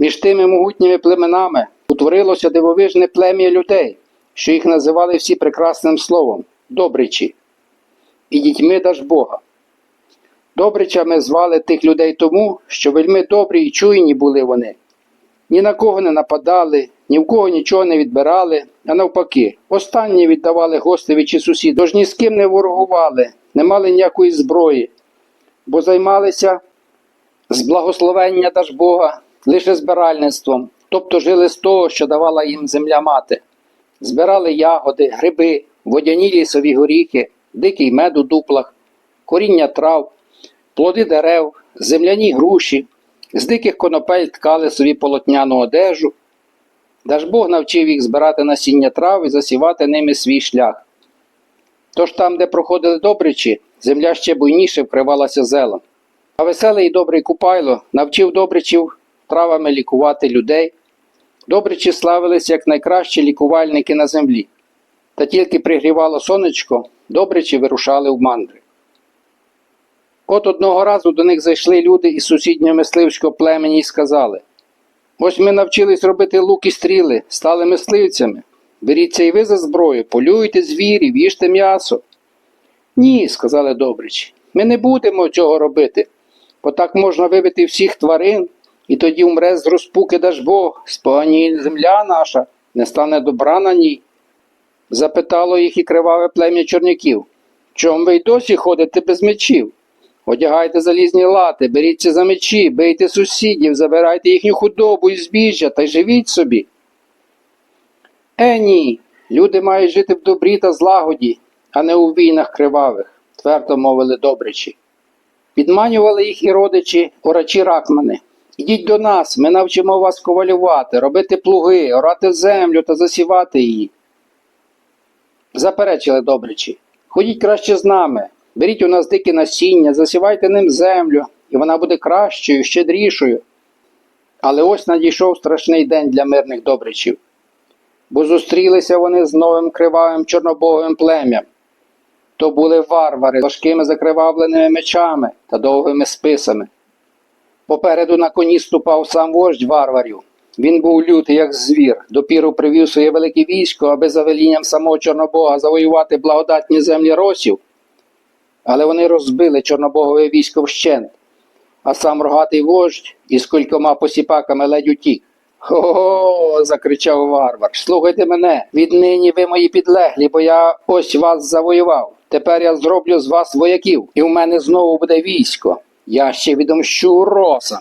Між тими могутніми племенами утворилося дивовижне плем'я людей, що їх називали всі прекрасним словом добричі і дітьми Дажбога. Добричами звали тих людей тому, що вельми добрі і чуйні були вони. Ні на кого не нападали, ні в кого нічого не відбирали, а навпаки, останні віддавали гостеві чи сусіду, тож ні з ким не ворогували, не мали ніякої зброї, бо займалися з благословення Дажбога лише збиральництвом, тобто жили з того, що давала їм земля мати. Збирали ягоди, гриби, водяні лісові горіхи, дикий мед у дуплах, коріння трав, плоди дерев, земляні груші, з диких конопель ткали собі полотняну одежу. Дажбог навчив їх збирати насіння трав і засівати ними свій шлях. Тож там, де проходили добричі, земля ще буйніше вкривалася зелем. А веселий і добрий Купайло навчив добричів травами лікувати людей. Добричі славилися як найкращі лікувальники на землі. Та тільки пригрівало сонечко, добричі вирушали в мандри. От одного разу до них зайшли люди із сусіднього мисливського племені і сказали: Ось ми навчились робити лук і стріли, стали мисливцями. Беріться і ви за зброю, полюйте звірів, їжте м'ясо. Ні, сказали добричі, ми не будемо цього робити, бо так можна вибити всіх тварин, і тоді умре з розпуки Дажбог, споганіє земля наша, не стане добра на ній. Запитало їх і криваве плем'я чорняків. Чом ви й досі ходите без мечів? Одягайте залізні лати, беріться за мечі, бийте сусідів, забирайте їхню худобу і збіжжя та й живіть собі. Е, ні, люди мають жити в добрі та злагоді, а не у війнах кривавих, твердо мовили добричі. Підманювали їх і родичі, орачі ракмани. Ідіть до нас, ми навчимо вас ковалювати, робити плуги, орати землю та засівати її. Заперечили добричі. Ходіть краще з нами, беріть у нас дике насіння, засівайте ним землю, і вона буде кращою, щедрішою. Але ось надійшов страшний день для мирних добричів, бо зустрілися вони з новим кривавим чорнобоговим плем'ям. То були варвари важкими закривавленими мечами та довгими списами. Попереду на коні ступав сам вождь варварів. Він був лютий, як звір, допіру привів своє велике військо, аби за велінням самого Чорнобога завоювати благодатні землі росів. Але вони розбили Чорнобогове військо вщент, а сам рогатий вождь із кількома посіпаками ледь утік. Хо-хо, закричав варвар. Слухайте мене, віднині ви мої підлеглі, бо я ось вас завоював. Тепер я зроблю з вас вояків, і в мене знову буде військо. Я ще відомщу росам.